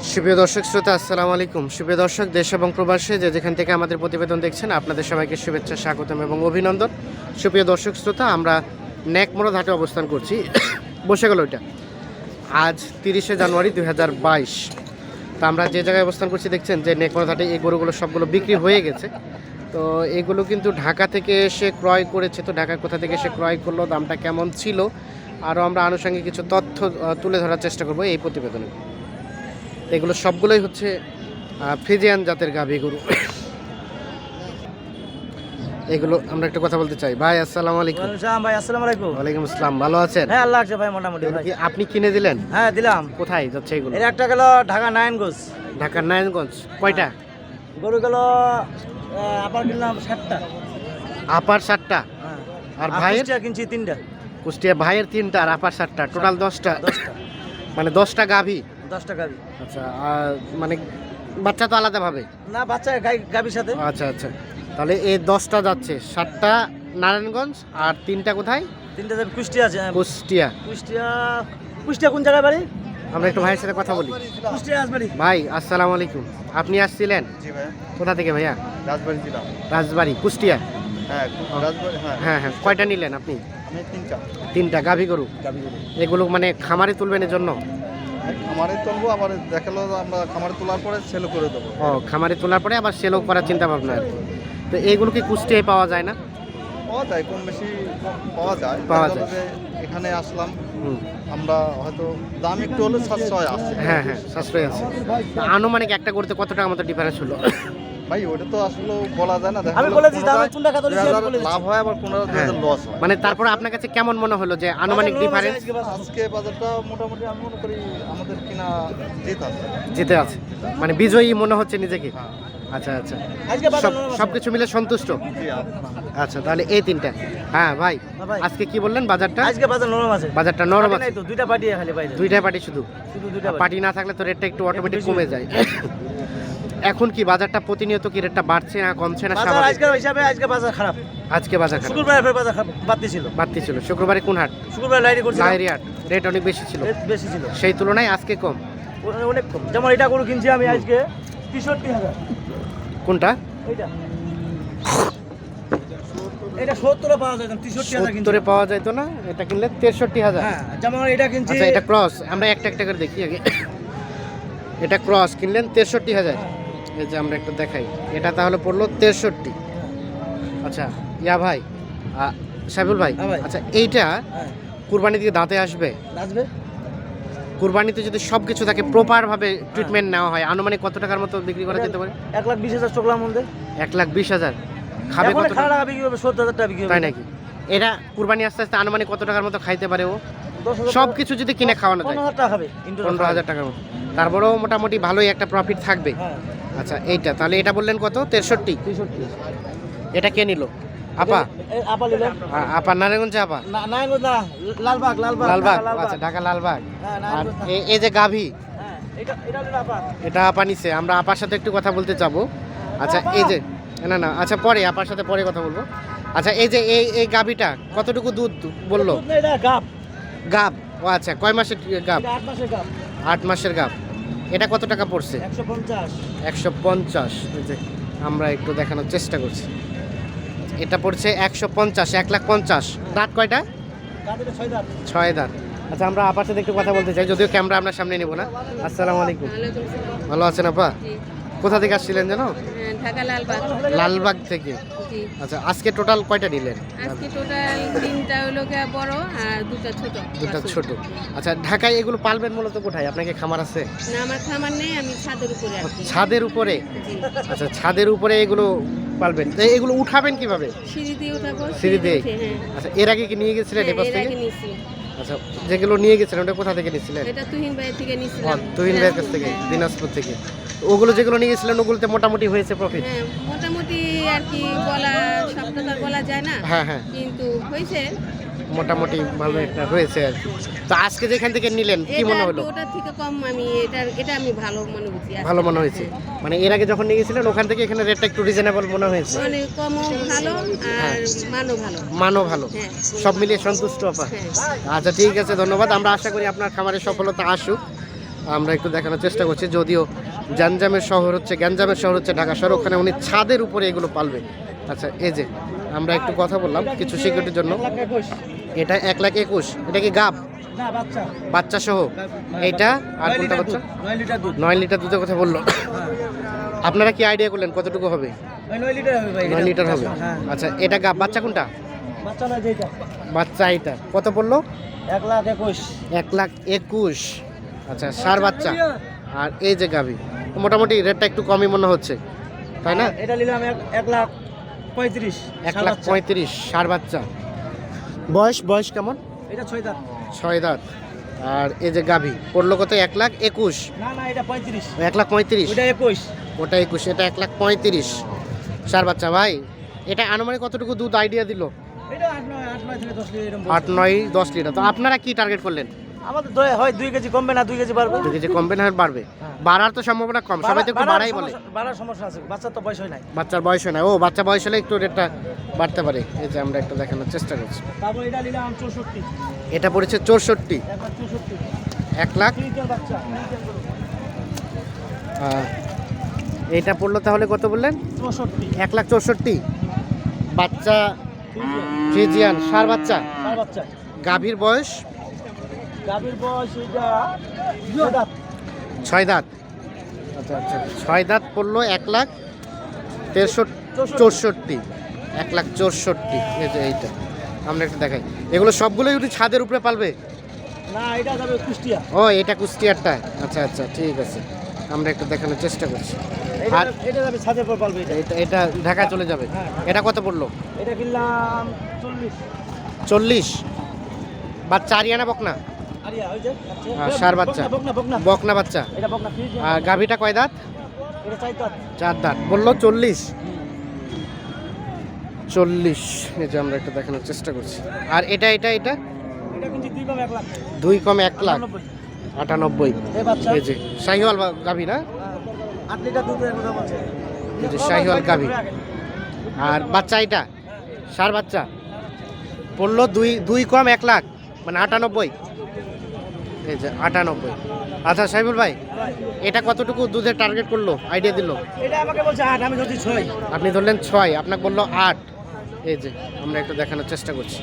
সুপ্রিয় দর্শক শ্রোতা, আসসালামু আলাইকুম। সুপ্রিয় দর্শক, দেশ এবং প্রবাসে যে যেখান থেকে আমাদের প্রতিবেদন দেখছেন, আপনাদের সবাইকে শুভেচ্ছা, স্বাগতম এবং অভিনন্দন। সুপ্রিয় দর্শক শ্রোতা, আমরা ন্যাকমোড়া ঘাটে অবস্থান করছি। বসে গেল ওইটা আজ তিরিশে জানুয়ারি দুই তা আমরা যে জায়গায় অবস্থান করছি, দেখছেন যে নেকমোড়া ঘাটে এই গরুগুলো সবগুলো বিক্রি হয়ে গেছে। তো এগুলো কিন্তু ঢাকা থেকে এসে ক্রয় করেছে। তো ঢাকার কোথা থেকে এসে ক্রয় করল, দামটা কেমন ছিল, আরও আমরা আনুষঙ্গিক কিছু তথ্য তুলে ধরার চেষ্টা করব এই প্রতিবেদনে। এগুলো সবগুলোই হচ্ছে ফ্রিজিয়ান জাতের গাভী গরু। এগুলো আমরা একটা কথা বলতে চাই। ভাই আসসালামু আলাইকুম। ভাই আসসালামু আলাইকুম। ওয়ালাইকুম আসসালাম ভালো আছেন? হ্যাঁ আল্লাহ আছে ভাই মোটামুটি ভাই। আপনি কিনে দিলেন? হ্যাঁ দিলাম। কোথায় যাচ্ছে এগুলো? এর একটা গেল ঢাকা গোস ঢাকার নারায়ণগঞ্জ। কয়টা? গরু গেল আবার কিনলাম ষাটটা আপার সাতটা। হ্যাঁ। আর ভাইয়ের? কিনছি তিনটা। কুষ্টিয়া ভাইয়ের তিনটা আর আপার সাতটা। টোটাল দশটা। দশটা। মানে দশটা গাভী? দশটা গাবি আচ্ছা আর মানে বাচ্চা তো আলাদাভাবে না বাচ্চা গাই গাবির সাথে। আচ্ছা আচ্ছা। তাহলে এই দশটা যাচ্ছে। সাতটা নারায়ণগঞ্জ আর তিনটা কোথায়? তিনটা যাবে কুষ্টিয়া আছে হ্যাঁ, কুষ্টিয়া। কুষ্টিয়া কুষ্টিয়া কোন জায়গায় বাড়ি? আমরা একটু ভাইয়ের সাথে কথা বলি। কুষ্টিয়া ভাই আসসালামু আলাইকুম। আপনি আসছিলেন? জি কোথা থেকে ভাইয়া? রাজবাড়ি ছিলাম। রাজবাড়ি কুষ্টিয়া? হ্যাঁ হ্যাঁ। হ্যাঁ হ্যাঁ। কয়টা নিলেন আপনি? তিনটা। তিনটা গাভী গরু? এগুলো মানে খামারে তুলবেন এর জন্য খামারে তুলবো আবার দেখাল আমরা খামারে তোলার পরে সেল করে দেবো। ও খামারে তোলার পরে আবার সেলও করার চিন্তা ভাবনা আর। তো এইগুলো কি কুষ্টিয়ায় পাওয়া যায় না? পাওয়া যায় কম বেশি পাওয়া যায়। পাওয়া যায়। এখানে আসলাম আমরা হয়তো দাম একটু হলে সাশ্রয় আছে হ্যাঁ হ্যাঁ সাশ্রয় আছে। আনুমানিক একটা করতে কত টাকা মতো ডিফারেন্স হলো? ভাই ওটা তো আসলে বলা যায় না আমি বলেছি। লাভ হয় আবার হ্যাঁ। লস হয়। মানে তারপরে আপনার কাছে কেমন মনে হলো যে আনুমানিক ডিফারেন্স আজকে বাজারটা মোটামুটি আমি মনে করি আমাদের কিনা জিত আছে। জিতে আছে। মানে বিজয়ী মনে হচ্ছে নিজেকে? হ্যাঁ। আচ্ছা আচ্ছা। সব কিছু মিলে সন্তুষ্ট? আচ্ছা তাহলে এই তিনটা। হ্যাঁ ভাই হ্যাঁ আজকে কি বললেন? বাজারটা? আজকে বাজার নরম আছে। বাজারটা নরম আছে। দুইটা পার্টি খালি বাইরে। দুইটা পার্টি শুধু? শুধু দুইটা পার্টি। না থাকলে তো রেটটা একটু অটোমেটিক কমে যায়। এখন কি বাজারটা প্রতিনিয়ত কি রেটটা বাড়ছে না কমছে না বাজার স্বাভাবিক? আজকের হিসাবে আজকে বাজার খারাপ। আজকে বাজার খারাপ। শুক্রবার বাজার খারাপ বাড়তি ছিল। বাড়তি ছিল। শুক্রবারে কোন হাট? শুক্রবার লাইনে করছিল। লাহেরি হাট। রেট অনেক বেশি ছিল। বেশি ছিল। সেই তুলনায় আজকে কম। অনেক- কম। যেমন এটা গরু কিনছি আমি আজকে তেষট্টি হাজার। কোনটা? এইটা। এটা সত্তরে পাওয়া যায় তেষট্টি হাজার কিনছি। সত্তরে পাওয়া যাইতো না? এটা কিনলে তেষট্টি হাজার। হ্যাঁ যেমন এটা কিনছি আচ্ছা এটা ক্রস আমরা একটা একটা করে দেখি আগে। এটা ক্রস কিনলেন তেষট্টি হাজার। এই যে আমরা একটু দেখাই। এটা তাহলে পড়ল তেষট্টি। আচ্ছা ইয়া ভাই আ, সাইফুল ভাই হ্যাঁ আচ্ছা এইটা হ্যাঁ। কুরবানি থেকে দাঁতে আসবে? নাচবে কুরবানিতে যদি সব কিছু তাকে প্রপার ভাবে ট্রিটমেন্ট নেওয়া হয় আনুমানিক কত টাকার মতো বিক্রি করা যেতে পারে? এক লাখ বিশ হাজার চোখলার মধ্যে। এক লাখ বিশ হাজার। খাবে কত টাকা বিক্রি হবে সত্তর হাজার টাকা বিক্রি তাই নাকি? এটা কুরবানি আস্তে আস্তে আনুমানিক কত টাকার মতো খাইতে পারে ও? সব কিছু যদি কিনে খাওয়ানো যায়। পনেরো হাজার টাকার মতো। তারপরেও মোটামুটি ভালোই একটা প্রফিট থাকবে। হ্যাঁ। আচ্ছা এইটা। তাহলে এটা বললেন কত? তেষট্টি। তেষট্টি। এটা কে নিল? আপা? আপা আপা নারায়ণগঞ্জে আপা? নারায়ণগঞ্জ না লালবাগ লালবাগ। লালবাগ? আচ্ছা ঢাকা লালবাগ। হ্যাঁ আর এই যে গাভী? হ্যাঁ এটা আপা। নিছে। আমরা আপার সাথে একটু কথা বলতে চাবো। আচ্ছা এই যে না না আচ্ছা পরে আপার সাথে পরে কথা বলব। আচ্ছা এই যে এই এই গাভীটা কতটুকু দুধ বলল? এটা গাব গাব ও আচ্ছা কয় মাসের গাব আট মাসের গাব আট মাসের গাব এটা কত টাকা পড়ছে? একশো পঞ্চাশ। একশো যে আমরা একটু দেখানোর চেষ্টা করছি। এটা পড়ছে একশো পঞ্চাশ এক লাখ পঞ্চাশ। দাঁত কয়টা? ছয় দাঁত। আচ্ছা আমরা আপার সাথে একটু কথা বলতে চাই যদিও ক্যামেরা আপনার সামনে নেব না। আসসালামু আলাইকুম। ভালো আছেন আপা? কোথা থেকে আসছিলেন জানো ঢাকা লালবাগ। লালবাগ থেকে? আচ্ছা আজকে টোটাল কয়টা নিলেন আজকে টোটাল তিনটা হলো গিয়া বড় আর দুটা ছোট। দুটা ছোট। আচ্ছা ঢাকায় এগুলো পালবেন মূলত কোথায়? আপনাকে খামার আছে? না আমার খামার নেই আমি ছাদের উপরে ছাদের উপরে? আচ্ছা ছাদের উপরে এগুলো পালবেন। তো এগুলো উঠাবেন কীভাবে? সিঁড়ি দিয়ে উঠাবো সিঁড়ি দিয়ে? হ্যাঁ। আচ্ছা এর আগে কি নিয়ে গেছিলেন হ্যাঁ, এপাশ এর থেকে? আচ্ছা যেগুলো নিয়ে গেছিলেন ওটা কোথা থেকে নিয়েছিলেন? এটা তুহিন ভাইয়ের থেকে নিয়েছিলাম। নিছিলাম তুহিন ভাইয়ের কাছ থেকে হ্যাঁ। দিনাজপুর থেকে। ওগুলো যেগুলো নিয়ে গেছিলেন ওগুলোতে মোটামুটি হয়েছে প্রফিট হ্যাঁ মোটামুটি আর কি বলা সবটা বলা যায় না। হ্যাঁ হ্যাঁ। কিন্তু হয়েছে। মোটামুটি ভালো একটা হয়েছে আর কি। তো আজকে যেখান থেকে নিলেন কি মনে হলো? ওটার থেকে কম আমি এটা এটা আমি ভালো মনে আজকে। ভালো মনে হয়েছে। মানে এর আগে যখন নিয়ে গেছিলেন ওখান থেকে এখানে রেটটা একটু রিজনেবল মনে হয়েছে? মানে কমও ভালো আর মানও ভালো। মানও ভালো। হ্যাঁ। সব মিলিয়ে সন্তুষ্ট আপা। হ্যাঁ। আচ্ছা ঠিক আছে ধন্যবাদ। আমরা আশা করি আপনার খামারের সফলতা আসুক। আমরা একটু দেখানোর চেষ্টা করছি যদিও গ্যাঞ্জামের শহর হচ্ছে গ্যাঞ্জামের শহর হচ্ছে ঢাকা শহর ওখানে উনি ছাদের উপরে এগুলো পালবে। আচ্ছা এই যে আমরা একটু কথা বললাম কিছু সিকিউরিটির জন্য। এটা এক লাখ একুশ। এটা কি গাব? বাচ্চা। সহ? এইটা? আর কোনটা বাচ্চা? নয় লিটার দুধের কথা বলল। হ্যাঁ। আপনারা কি আইডিয়া করলেন কতটুকু হবে? নয় লিটার হবে হ্যাঁ। আচ্ছা এটা গাব বাচ্চা কোনটা? বাচ্চা এটা কত পড়ল? এক লাখ একুশ। এক লাখ একুশ। আচ্ছা সার বাচ্চা। আর এই যে গাভী মোটামুটি রেটটা একটু কমই মনে হচ্ছে। তাই না? এটা নিলাম এক লাখ। পঁয়ত্রিশ এক লাখ। পঁয়ত্রিশ সার বাচ্চা বয়স বয়স কেমন? এটা ছয় দাঁত। ছয় দাঁত। আর এই যে গাভী পড়ল কত? এক লাখ একুশ। না না এটা পঁয়ত্রিশ। এক লাখ পঁয়ত্রিশ? ওইটা একুশ। ওটা একুশ এটা এক লাখ পঁয়ত্রিশ। সার বাচ্চা ভাই এটা আনুমানিক কতটুকু দুধ আইডিয়া দিল? এটা আট নয় দশ লিটার তো আপনারা কি টার্গেট করলেন? আমাদের দয়া হয় দুই কেজি কমবে না দুই কেজি বাড়বে। দুই কেজি কমবে না বাড়বে। হ্যাঁ। বাড়ার তো সম্ভাবনা কম সবাই তো একটু বাড়াই বলে। বাড়ার সমস্যা আছে বাচ্চার তো বয়স হয় নাই। বাচ্চার বয়স হয় না ও বাচ্চা বয়স হলে একটু রেটটা বাড়তে পারে। এই যে আমরা একটু দেখানোর চেষ্টা করছি। তারপর এটা নিলাম চৌষট্টি। এটা পড়েছে চৌষট্টি। এক লাখ? এইটা পড়ল তাহলে কত বললেন? চৌষট্টি। এক লাখ চৌষট্টি। বাচ্চা ফ্রিজিয়ান। সার বাচ্চা। গাভীর বয়স গাভীর বয়স এটা ছয় দাঁত। ছয় দাঁত। আচ্ছা আচ্ছা। ছয় দাঁত পড়ল এক লাখ তেষট্টি চৌষট্টি। এক লাখ চৌষট্টি এই যে এইটা। আমরা একটু দেখাই। এগুলো সবগুলোই উনি ছাদের উপরে পালবে? না এটা যাবে কুষ্টিয়া। ও এটা কুষ্টিয়ারটা। আচ্ছা আচ্ছা ঠিক আছে। আমরা একটু দেখানোর চেষ্টা করছি। এটা আর এটা যাবে ছাদের পর পালবে এটা ঢাকায় চলে যাবে। হ্যাঁ। এটা কত পড়ল? এটা কিনলাম চল্লিশ। চল্লিশ। বাচ্চা আরিয়ানা বকনা? আচ্ছা। হ্যাঁ, ষাঁড় বাচ্চা। বকনা বাচ্চা। আর গাভীটা কয় দাঁত? চার দাঁত। বলল চল্লিশ। চল্লিশ। এই যে আমরা একটু দেখানোর চেষ্টা করছি। আর এটা এটা এটা? দুই কম এক লাখ। আটানব্বই। এই যে শাহিওয়াল গাভী না? এই যে শাহিওয়াল গাভী। আর বাচ্চা এটা? সার বাচ্চা? পড়ল দুই দুই কম এক লাখ। মানে আটানব্বই। এই যে আটানব্বই। আচ্ছা সাইবুল ভাই এটা কতটুকু দুধের টার্গেট করল? আইডিয়া দিল? এটা আমাকে বলছে আট আমি যদি ছয়। আপনি ধরলেন ছয় আপনাকে বলল আট। এই যে আমরা একটু দেখানোর চেষ্টা করছি।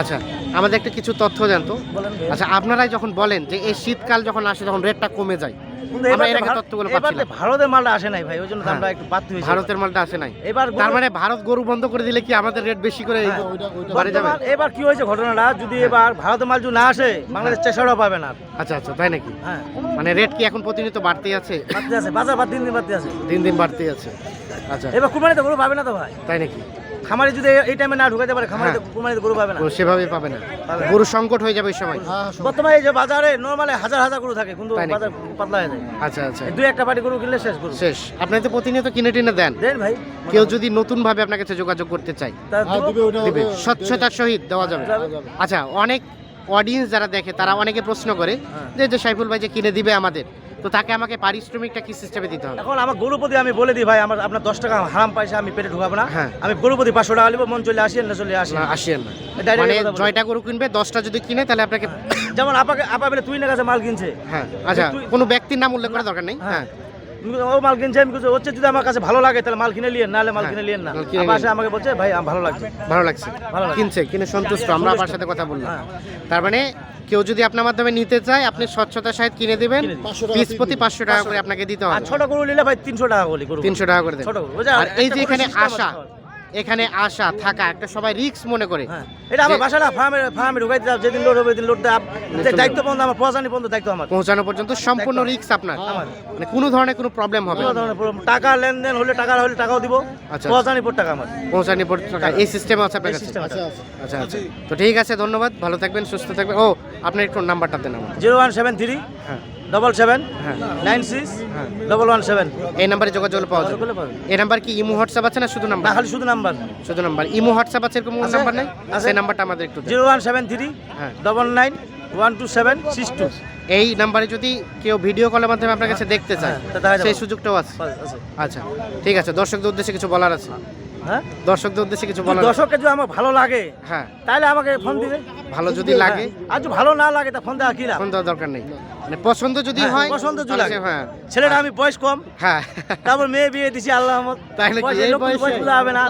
আচ্ছা আমাদের একটা কিছু তথ্য জানতো। আচ্ছা আপনারাই যখন বলেন যে এই শীতকাল যখন আসে তখন রেটটা কমে যায়। কিন্তু আমরা এবার এর আগে তথ্যগুলো এবার পাচ্ছিলাম ভারতের মালটা আসে নাই ভাই ওই জন্য হ্যাঁ। আমরা একটু বাধ্য হয়েছি। ভারতের মালটা আসে নাই। এবার তার মানে ভারত গরু বন্ধ করে দিলে কি আমাদের রেট বেশি করে হ্যাঁ। বাড়ে যাবে? বর্তমান- এবার কি হয়েছে ঘটনাটা? যদি এবার ভারতের মাল যদি না আসে বাংলাদেশ চেষ্টাও পাবে না। আচ্ছা আচ্ছা তাই নাকি? হ্যাঁ। মানে রেট কি এখন প্রতিনিয়ত বাড়তেই আছে? বাড়তে আছে বাজার বাদ দিন দিন বাড়তে আছে। দিন দিন বাড়তেই আছে। আচ্ছা। এবার কুরবানিতে গরু পাবে না তো ভাই? তাই নাকি? খামারে যদি এই টাইমে না ঢুকাতে পারে খামারে হ্যাঁ। গরু পাবে না। তো সেভাবেই পাবে না। গরু সংকট হয়ে যাবে ওই সময়। বর্তমানে এই যে বাজারে নর্মালি হাজার হাজার গরু থাকে কিন্তু বাজার পাতলা হয়ে যায়। আচ্ছা আচ্ছা। দুই একটা পাটি গরু কিনলে শেষ গরু। শেষ। আপনি তো প্রতিনিয়ত কিনে টিনে দেন। দেন ভাই। কেউ যদি নতুন ভাবে আপনার কাছে যোগাযোগ করতে চায় তা দিবে স্বচ্ছতার সহিত দেওয়া যাবে। আচ্ছা অনেক অডিয়েন্স যারা দেখে তারা অনেকে প্রশ্ন করে হ্যাঁ। যে যে সাইফুল ভাই যে কিনে দিবে আমাদের। তো তাকে আমাকে পারিশ্রমিকটা কি সিস্টেমে দিতে হবে। এখন আমার গরুপতি আমি বলে দিই ভাই আমার আপনার দশ টাকা হারাম পয়সা আমি পেটে ঢুকাবো না। হ্যাঁ। আমি গরুপতি পাঁচশো টাকা নিবো মন চলে আসেন না চলে আসি। না আসিয়েন না। মানে জয়টা গরু কিনবে দশটা যদি কিনে তাহলে আপনাকে যেমন আপাকে আপা বলে তুই না কাছে মাল কিনছে। হ্যাঁ আচ্ছা কোনো ব্যক্তির নাম উল্লেখ করার দরকার নেই? হ্যাঁ। হ্যাঁ। ও মাল কিনছে আমি কিছু হচ্ছে যদি আমার কাছে ভালো লাগে তাহলে মাল কিনে লিয়েন নাহলে মাল হ্যাঁ, কিনে লিয়েন না। মাল কিনে আপা নিয়েন। এসে আমাকে বলছে ভাই ভালো লাগছে। ভালো লাগছে। ভালো কিনছে কিনে সন্তুষ্ট আমরা আপনার সাথে কথা বললাম। হ্যাঁ। তার মানে কেউ যদি আপনার মাধ্যমে নিতে চায় আপনি স্বচ্ছতার সাথে কিনে দিবেন। পিস প্রতি পাঁচশো টাকা করে আপনাকে দিতে হবে। ছোট গরু নিলে ভাই তিনশো টাকা গরু। তিনশো টাকা করে বুঝলে? আর এই যে এখানে আসা এখানে আসা থাকা একটা সবাই রিস্ক মনে করে। হ্যাঁ। এটা আমার বাসাটা ফার্মে ফার্মে ঢুকাইতে যাও যেদিন লোড হবে দিন লোড চলে দায়িত্ব বন্ধ আমার পৌঁছানি বন্ধ দায়িত্ব আমার। পৌঁছানো পর্যন্ত সম্পূর্ণ। রিস্ক আপনার। আমার। মানে কোনো ধরনের কোনো প্রবলেম হবে কোনো ধরনের টাকা লেনদেন হলে টাকা হলে টাকাও দিব। আচ্ছা। পৌঁছানি পর টাকা আমার। পৌঁছানি পর্যন্ত এই সিস্টেম আছে আপনার কাছে। আছে। আচ্ছা আচ্ছা। তো ঠিক আছে ধন্যবাদ। ভালো থাকবেন সুস্থ থাকবেন। ও আপনার একটু নাম্বারটা দেন আমার জিরো ওয়ান সেভেন থ্রি হ্যাঁ। ডবল সেভেন হ্যাঁ। নাইন সিক্স হ্যাঁ। Double one seven. এই নাম্বারে যোগাযোগ পাওয়া যাবে। এই নাম্বার কি ইমো হোয়াটসঅ্যাপ আছে না শুধু নাম্বার? খালি শুধু নাম্বার। শুধু নাম্বার। ইমো হোয়াটসঅ্যাপ আছে এরকম নাম্বার নাই। সেই নাম্বারটা আমাদের একটু জিরো ওয়ান সেভেন থ্রি হ্যাঁ। Double nine one two seven six two. এই নাম্বারে যদি কেউ ভিডিও কলের মাধ্যমে আপনার কাছে দেখতে চায় হ্যাঁ। সেই সুযোগটাও আছে। আচ্ছা ঠিক আছে। দর্শকদের উদ্দেশ্যে কিছু বলার আছে? হ্যাঁ? দর্শকদের উদ্দেশ্যে কিছু বলার দর্শককে যদি আমার ভালো লাগে হ্যাঁ। তাহলে আমাকে ফোন দিবে। ভালো যদি লাগে। আর যদি ভালো না লাগে তা ফোন দেওয়া কি লাভ? ফোন দেওয়ার দরকার নেই। মানে পছন্দ যদি হ্যাঁ, হয় পছন্দ যদি লাগে। হ্যাঁ। ছেলেটা আমি বয়স কম। হ্যাঁ। তারপর মেয়ে বিয়ে দিছি আল্লাহ রহমত। তাহলে কি এই বয়সে? বয়স হবে না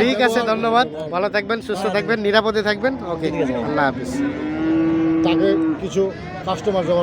ঠিক আছে ধন্যবাদ। ভালো থাকবেন সুস্থ থাকবেন নিরাপদে থাকবেন। ওকে আল্লাহ হাফিজ। তাকে কিছু কাস্টমার জমা